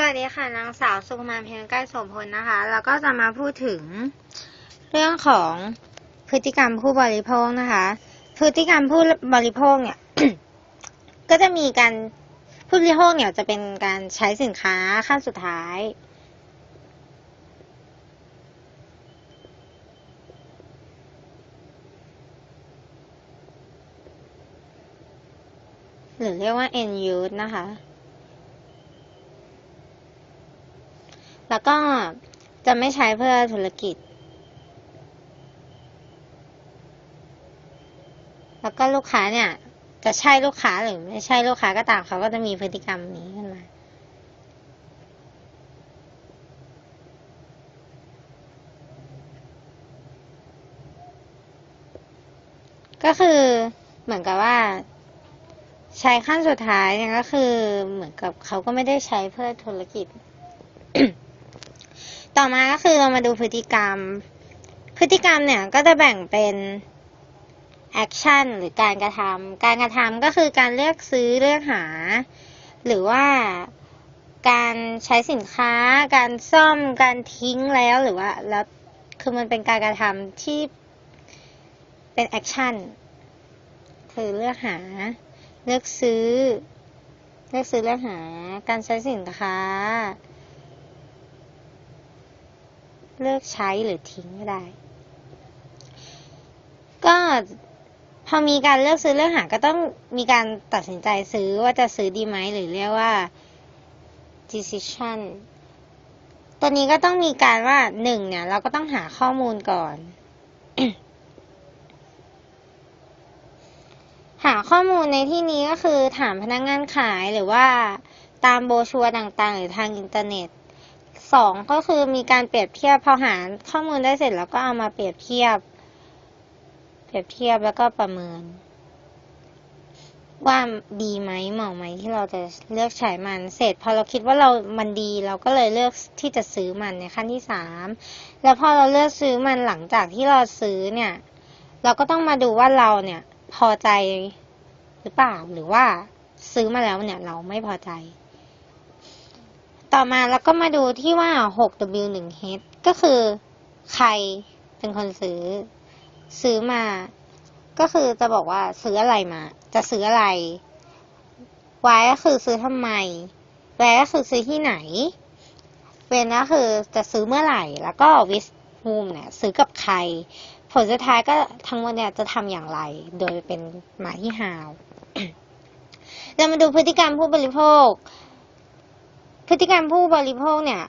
สวัสดีค่ะนางสาวสุภมาเพียงใกล้สมพลนะคะ แล้วก็จะมาพูดถึงเรื่องของพฤติกรรมผู้บริโภคนะคะ พฤติกรรมผู้บริโภคเนี่ย ก็จะมีการผู้บริโภคเนี่ยจะเป็นการใช้สินค้าขั้นสุดท้าย หรือเรียกว่า end use นะคะ แล้วก็จะไม่ใช้เพื่อธุรกิจ แล้วก็ลูกค้าเนี่ย จะใช่ลูกค้าหรือไม่ใช่ลูกค้าก็ตามเขาก็จะมีพฤติกรรมนี้ขึ้นมาก็คือเหมือนกับว่า ใช้ขั้นสุดท้ายเนี่ยก็คือเหมือนกับเขาก็ไม่ได้ใช้เพื่อธุรกิจ ต่อมาก็คือเรามาดูพฤติกรรม พฤติกรรมเนี่ยก็จะแบ่งเป็นแอคชั่นหรือการกระทำการกระทำก็คือการเลือกซื้อเลือกหา หรือว่าการใช้สินค้า การซ่อมการทิ้งแล้วหรือว่าแล้วคือมันเป็นการกระทำที่เป็นแอคชั่นคือเลือกหา เลือกซื้อ เลือกซื้อเลือกหา การใช้สินค้า เลือกใช้หรือทิ้งก็ได้ ก็พอมีการเลือกซื้อเลือกหาก็ต้องมีการตัดสินใจซื้อว่าจะซื้อดีไหมหรือเรียกว่า decision ตัวนี้ก็ต้องมีการว่าหนึ่งเนี่ย เราก็ต้องหาข้อมูลก่อน หาข้อมูลในที่นี้ก็คือถามพนักงงานขายหรือว่าตามโบชัวต่างๆ หรือทางอินเทอร์เน็ต สองก็คือมีการเปรียบเทียบพอหาข้อมูลได้เสร็จแล้วก็เอามาเปรียบเทียบ เปรียบเทียบแล้วก็ประเมิน ว่าดีไหมเหมาะไหมที่เราจะเลือกใช้มันเสร็จ พอเราคิดว่าเรามันดี เราก็เลยเลือกที่จะซื้อมันในขั้นที่สามแล้วพอเราเลือกซื้อมันหลังจากที่เราซื้อเนี่ย เราก็ต้องมาดูว่าเราเนี่ย พอใจหรือเปล่าหรือว่าซื้อมาแล้วเนี่ย เราไม่พอใจ ต่อมาแล้วก็มาดูที่ว่า 6W1H ก็คือใครเป็นคนซื้อ ซื้อมา ก็คือจะบอกว่าซื้ออะไรมา จะซื้ออะไร Y ก็คือซื้อทำไมแวก็คือซื้อที่ไหน เวนก็คือจะซื้อเมื่อไหร่ แล้วก็วิสฮูมเนี่ยซื้อกับใคร ผลสุดท้ายก็ทั้งหมดเนี่ยจะทำอย่างไร โดยเป็นมาที่ how เรามาดูพฤติกรรมผู้บริโภค พฤติกรรมผู้บริโภคเนี่ย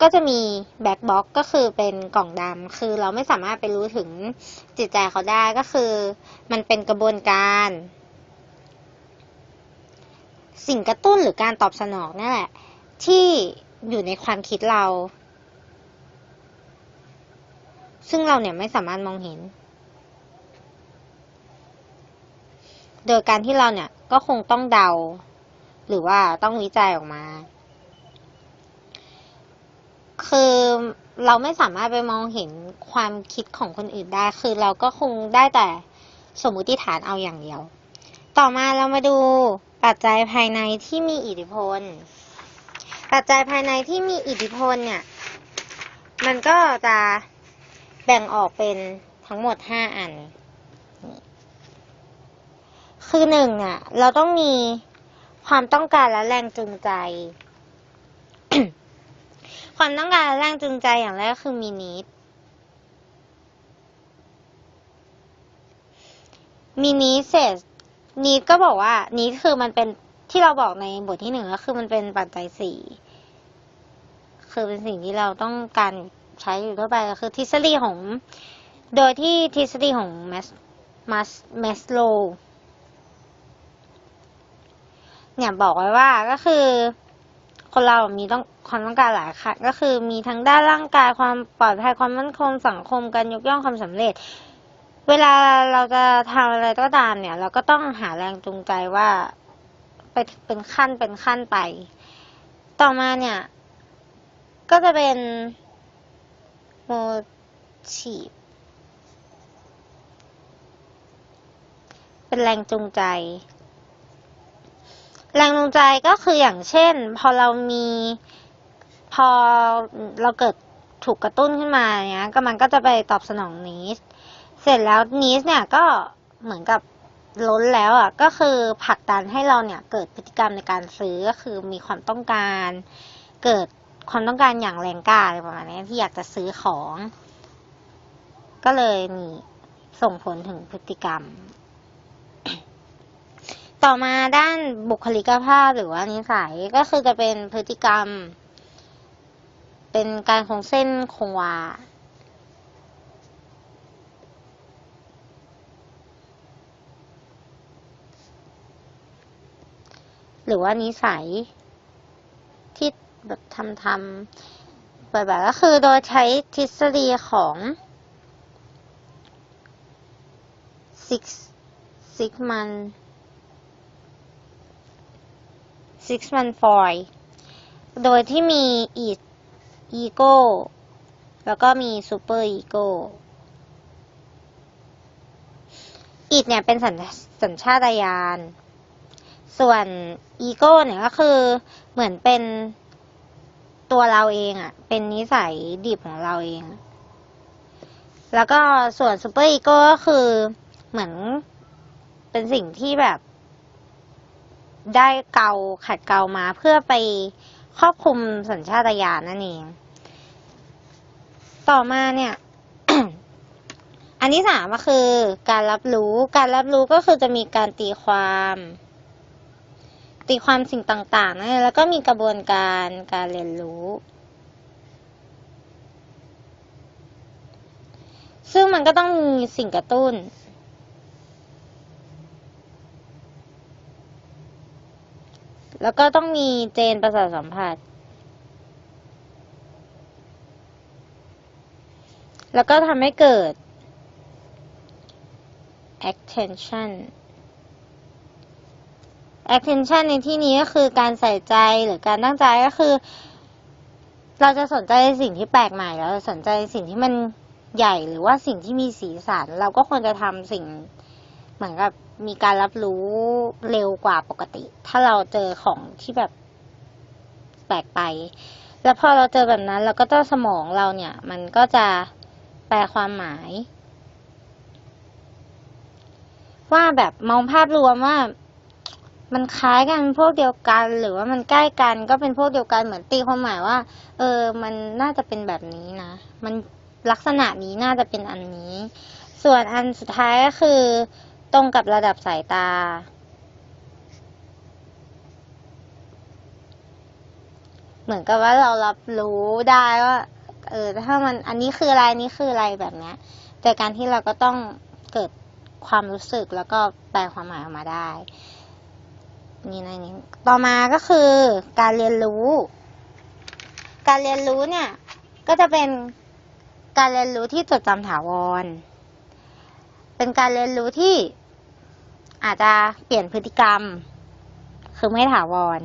ก็จะมีแบ็คบ็อกก็คือเป็นกล่องดำคือเราไม่สามารถไปรู้ถึงจิตใจเขาได้ก็คือ มันเป็นกระบวนการ สิ่งกระตุ้นหรือการตอบสนองนั่นแหละ ที่อยู่ในความคิดเรา ซึ่งเราเนี่ยไม่สามารถมองเห็น โดยการที่เราเนี่ยก็คงต้องเดา หรือว่าต้องวิจัยออกมา คือเราไม่สามารถไปมองเห็นความคิดของคนอื่นได้ คือเราก็คงได้แต่สมมุติฐานเอาอย่างเดียว ต่อมาเรามาดูปัจจัยภายในที่มีอิทธิพล ปัจจัยภายในที่มีอิทธิพลเนี่ย มันก็จะแบ่งออกเป็นทั้งหมดห้าอัน คือหนึ่งอะ เราต้องมีความต้องการและแรงจูงใจ ความต้องการแรงจูงใจอย่างแรกคือมีนิดมีนิดเสร็จนิดก็บอกว่านิดคือมันเป็นที่เราบอกในบทที่หนึ่งก็คือมันเป็นปัจจัยสี่คือเป็นสิ่งที่เราต้องการใช้อยู่ทั่วไปก็คือทฤษฎีของ โดยที่ทฤษฎีของแมสมัสแมสโลเนี่ยบอกไว้ว่าก็คือ คนเรามีต้อง ความต้องการหลายค่ะ ก็คือมีทั้งด้านร่างกายความปลอดภัยความมั่นคงสังคมการยกย่องความสำเร็จ เวลาเราจะทำอะไรก็ตามเนี่ย เราก็ต้องหาแรงจูงใจว่าไปเป็นขั้นเป็นขั้นไป ต่อมาเนี่ย ก็จะเป็น motive เป็นแรงจูงใจ แรงจูงใจก็คืออย่างเช่น พอเรามี พอเราเกิดถูกกระตุ้นขึ้นมาเนี้ยก็มันก็จะไปตอบสนองนิสเสร็จแล้วนิสเนี่ยก็เหมือนกับล้นแล้วอะก็คือผลักดันให้เราเนี่ยเกิดพฤติกรรมในการซื้อก็คือมีความต้องการ เกิดความต้องการอย่างแรงกล้าอะไรประมาณนี้ที่อยากจะซื้อของ ก็เลยมีส่งผลถึงพฤติกรรม ต่อมาด้านบุคลิกภาพหรือว่านิสัยก็คือจะเป็นพฤติกรรม เป็นการคงเส้นคงวาหรือว่านิสัย ที่แบบทำทำบ่อยๆก็คือโดยใช้ทฤษฎีของ six six man six man four โดยที่มีอี อีโก้ แล้วก็มีซูเปอร์อีโก้อีดเนี่ยเป็นสัญสัญชาตญาณ ส่วนอีโก้เนี่ยก็คือเหมือนเป็นตัวเราเองอะ่ะ เป็นนิสัยดิบของเราเอง แล้วก็ส่วนซูเปอร์อีโก้ก็คือเหมือนเป็นสิ่งที่แบบได้เกาขัดเกามาเพื่อไป ครอบคลุมสัญชาตญาณนั่นเอง ต่อมาเนี่ย อันที่สามก็คือ การรับรู้ การรับรู้ก็คือจะมีการตีความ ตีความสิ่งต่างๆนะแล้วก็มีกระบวนการการเรียนรู้ ซึ่งมันก็ต้องมีสิ่งกระตุ้น แล้วก็ต้องมีเจนประสาทสัมผัส แล้วก็ทำให้เกิด attention attention ในที่นี้ก็คือการใส่ใจหรือการตั้งใจก็คือ เราจะสนใจในสิ่งที่แปลกใหม่เราจะสนใจในสิ่งที่มันใหญ่หรือว่าสิ่งที่มีสีสัน เราก็ควรจะทำสิ่ง เหมือนกับมีการรับรู้เร็วกว่าปกติ ถ้าเราเจอของที่แบบแปลกไป แล้วพอเราเจอแบบนั้นเราก็ต้องสมองเราเนี่ย มันก็จะแปลความหมาย ว่าแบบมองภาพรวมว่ามันคล้ายกันพวกเดียวกันหรือว่ามันใกล้กันก็เป็นพวกเดียวกันเหมือนตีความหมายว่า เออ มันน่าจะเป็นแบบนี้นะ มันลักษณะนี้น่าจะเป็นอันนี้ ส่วนอันสุดท้ายก็คือ ตรงกับระดับสายตา เหมือนกับว่าเรารับรู้ได้ว่า เออถ้ามันอันนี้คืออะไรนนี้คืออะไรแบบเนี้ยแต่การที่เราก็ต้องเกิดความรู้สึกแล้วก็แปลความหมายออกมาได้ นี่ในนี้ต่อมาก็คือ การเรียนรู้ การเรียนรู้เนี่ย ก็จะเป็นการเรียนรู้ที่จดจำถาวร เป็นการเรียนรู้ที่ อาจจะเปลี่ยนพฤติกรรม คือไม่ถาวร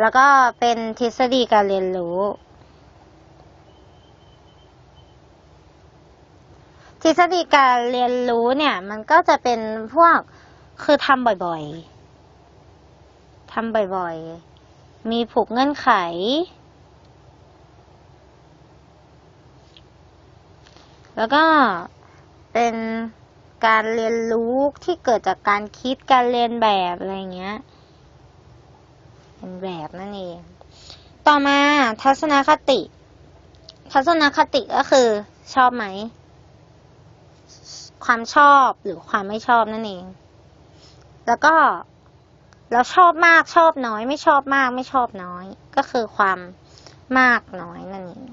แล้วก็เป็นทฤษฎีการเรียนรู้ ทฤษฎีการเรียนรู้เนี่ย มันก็จะเป็นพวกคือทำบ่อยๆทำบ่อยๆ มีผูกเงื่อนไขแล้วก็เป็น การเรียนรู้ที่เกิดจากการคิดการเรียนแบบอะไรเงี้ยเป็นแบบนั่นเอง ต่อมาทัศนคติ ทัศนคติก็คือ ชอบไหม ความชอบหรือความไม่ชอบนั่นเอง แล้วก็เราชอบมากชอบน้อย ไม่ชอบมากไม่ชอบน้อย ก็คือความมากน้อยนั่นเอง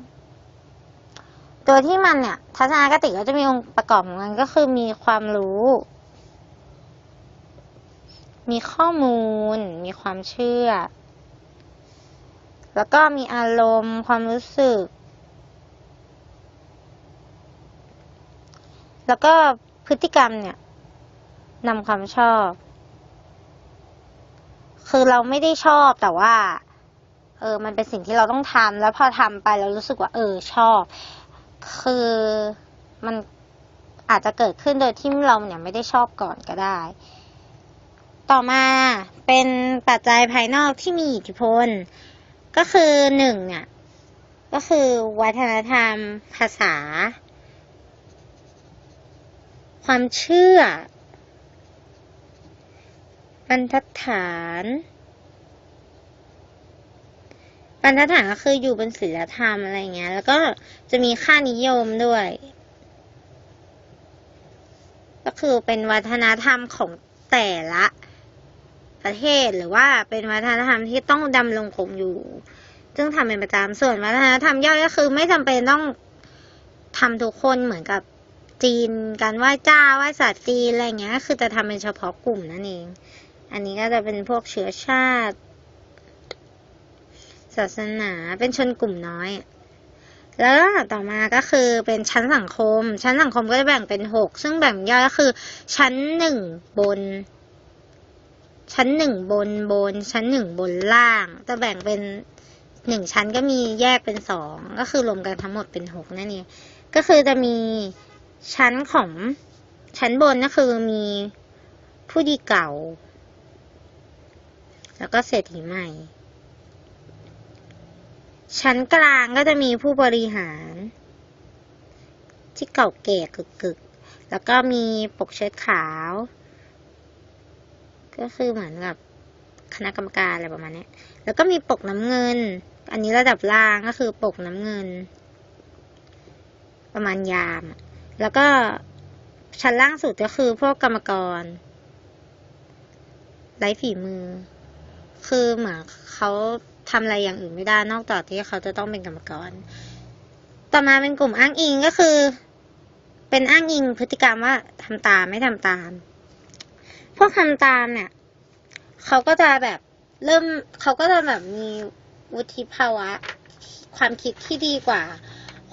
โดยที่มันเนี่ย ทัศนคติก็จะมีองค์ประกอบของมันก็คือมีความรู้ มีข้อมูล มีความเชื่อ แล้วก็มีอารมณ์ ความรู้สึก แล้วก็พฤติกรรมเนี่ยนำความชอบ คือเราไม่ได้ชอบแต่ว่า เออ มันเป็นสิ่งที่เราต้องทำแล้วพอทำไปเรารู้สึกว่า เออ ชอบ คือมันอาจจะเกิดขึ้นโดยที่เราเนี่ยไม่ได้ชอบก่อนก็ได้ ต่อมาเป็นปัจจัยภายนอกที่มีอิทธิพล ก็คือหนึ่งเนี่ย ก็คือวัฒนธรรม ภาษา ความเชื่อบรรทัดฐาน บรรทัดฐานก็คืออยู่บนศีลธรรมอะไรเงี้ย แล้วก็จะมีค่านิยมด้วย ก็คือเป็นวัฒนธรรมของแต่ละประเทศหรือว่าเป็นวัฒนธรรมที่ต้องดำรงคงอยู่ ซึ่งทำเป็นประจำส่วนวัฒนธรรมย่อยก็คือไม่จำเป็นต้องทำทุกคนเหมือนกับจีนการไหว้เจ้าไหว้สัตว์จีนอะไรเงี้ย คือจะทำเป็นเฉพาะกลุ่มนั่นเอง อันนี้ก็จะเป็นพวกเชื้อชาติ ศาสนาเป็นชนกลุ่มน้อย แล้วต่อมาก็คือเป็นชั้นสังคม ชั้นสังคมก็จะแบ่งเป็นหกซึ่งแบ่งย่อยก็คือ ชั้นหนึ่งบน ชั้นหนึ่งบนบน ชั้นหนึ่งบนล่าง จะแบ่งเป็นหนึ่งชั้นก็มีแยกเป็นสองก็คือรวมกันทั้งหมดเป็นหกนั่นเองก็คือจะมีชั้นของชั้นบนก็คือมีผู้ดีเก่า แล้วก็เศรษฐีใหม่ ชั้นกลางก็จะมีผู้บริหาร ที่เก่าแก่กึกๆแล้วก็มีปกเชิดขาว ก็คือเหมือนกับคณะกรรมการอะไรประมาณนี้แล้วก็มีปกน้ำเงิน อันนี้ระดับล่างก็คือปกน้ำเงิน ประมาณยาม แล้วก็ชั้นล่างสุดก็คือพวกกรรมกรไร้ฝีมือ คือเหมือนเขา ทำอะไรอย่างอื่นไม่ได้นอกจากที่เขาจะต้องเป็นกรรมกร ต่อมาเป็นกลุ่มอ้างอิงก็คือ เป็นอ้างอิงพฤติกรรมว่าทำตามไม่ทำตาม พวกทำตามเนี่ย เขาก็จะแบบเริ่มเขาก็จะแบบมีวุฒิภาวะ ความคิดที่ดีกว่า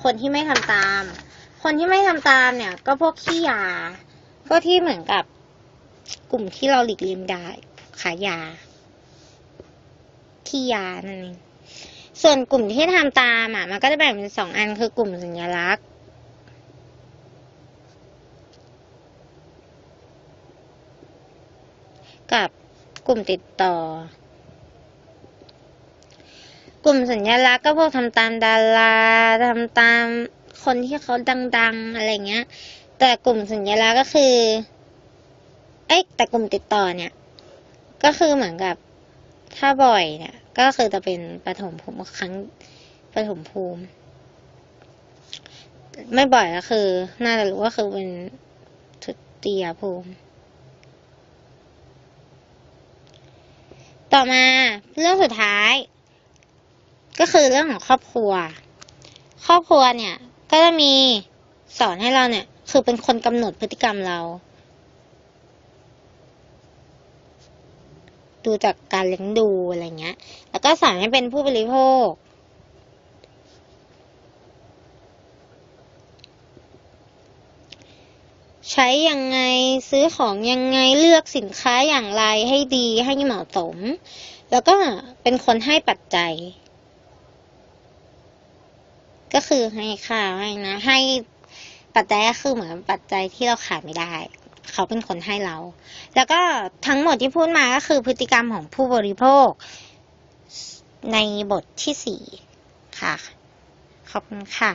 คนที่ไม่ทำตาม คนที่ไม่ทำตามเนี่ย ก็พวกขี้ยา ก็ที่เหมือนกับกลุ่มที่เราหลีกเลี่ยงได้ขายยา ขี้ยานั่นเองส่วนกลุ่มที่ทำตามอะมันก็จะแบ่งเป็นสองอันคือกลุ่มสัญลักษณ์ กับกลุ่มติดต่อ กลุ่มสัญลักษณ์ก็พวกทำตามดาราทำตามคนที่เขาดัง ๆ อะไรเงี้ย แต่กลุ่มสัญลักษณ์ก็คือ เอ้ยแต่กลุ่มติดต่อเนี่ย ก็คือเหมือนกับถ้าบ่อยเนี่ย ก็คือจะเป็นปฐมภูมิครั้งปฐมภูมิ ไม่บ่อยก็คือ น่าจะรู้ว่าคือเป็นทุติยภูมิ ต่อมาเรื่องสุดท้าย ก็คือเรื่องของครอบครัว ครอบครัวเนี่ย ก็จะมีสอนให้เราเนี่ย คือเป็นคนกำหนดพฤติกรรมเรา ดูจากการเลี้ยงดูอะไรเงี้ย แล้วก็สอนให้เป็นผู้บริโภค ใช้ยังไงซื้อของยังไงเลือกสินค้าอย่างไรให้ดีให้เหมาะสม แล้วก็เป็นคนให้ปัจจัย ก็คือให้ข้าวให้นะ ให้ปัจจัยก็คือเหมือนปัจจัยที่เราขาดไม่ได้ เขาเป็นคนให้เรา แล้วก็ทั้งหมดที่พูดมาก็คือพฤติกรรมของผู้บริโภค ในบทที่สี่ค่ะ ขอบคุณค่ะ